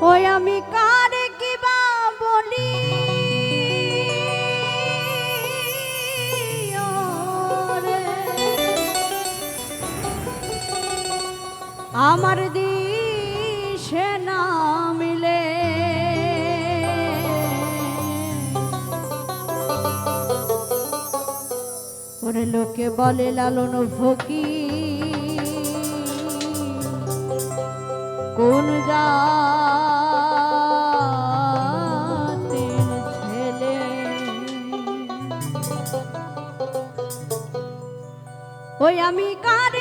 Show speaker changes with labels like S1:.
S1: ওই আমি কারে কিবা বলি? আমার দিশে না মিলে। ওরে লোকে বলে লালন ফকি কোন জাতের ওই আমি কার